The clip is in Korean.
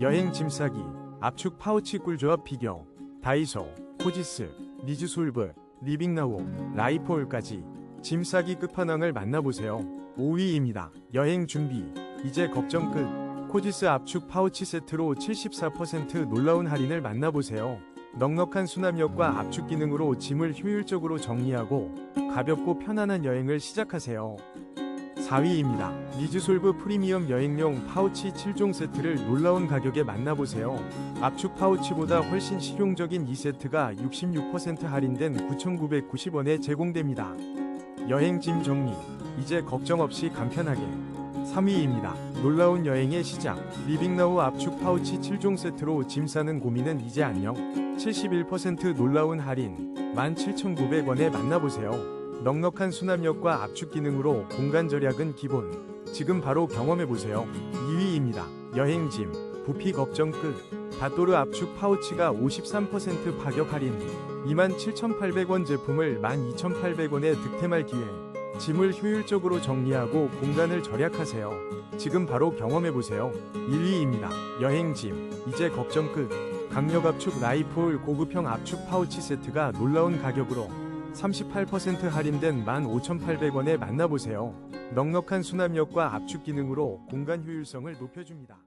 여행 짐 싸기, 압축 파우치 꿀조합 비교, 다이소, 코지스, 리즈솔브, 리빙나우, 라이폴까지 짐 싸기 끝판왕을 만나보세요. 5위입니다. 여행 준비, 이제 걱정 끝. 코지스 압축 파우치 세트로 74% 놀라운 할인을 만나보세요. 넉넉한 수납력과 압축 기능으로 짐을 효율적으로 정리하고 가볍고 편안한 여행을 시작하세요. 4위입니다. 리즈솔브 프리미엄 여행용 파우치 7종 세트를 놀라운 가격에 만나보세요. 압축 파우치보다 훨씬 실용적인 이 세트가 66% 할인된 9,990원에 제공됩니다. 여행 짐 정리, 이제 걱정 없이 간편하게. 3위입니다. 놀라운 여행의 시작. 리빙나우 압축 파우치 7종 세트로 짐 싸는 고민은 이제 안녕. 71% 놀라운 할인, 17,900원에 만나보세요. 넉넉한 수납력과 압축 기능으로 공간 절약은 기본. 지금 바로 경험해보세요. 2위입니다. 여행짐, 부피 걱정 끝. 다또르 압축 파우치가 53% 파격 할인. 27,800원 제품을 12,800원에 득템할 기회. 짐을 효율적으로 정리하고 공간을 절약하세요. 지금 바로 경험해보세요. 1위입니다. 여행짐, 이제 걱정 끝. 강력 압축 라이폴 고급형 압축 파우치 세트가 놀라운 가격으로 38% 할인된 15,800원에 만나보세요. 넉넉한 수납력과 압축 기능으로 공간 효율성을 높여줍니다.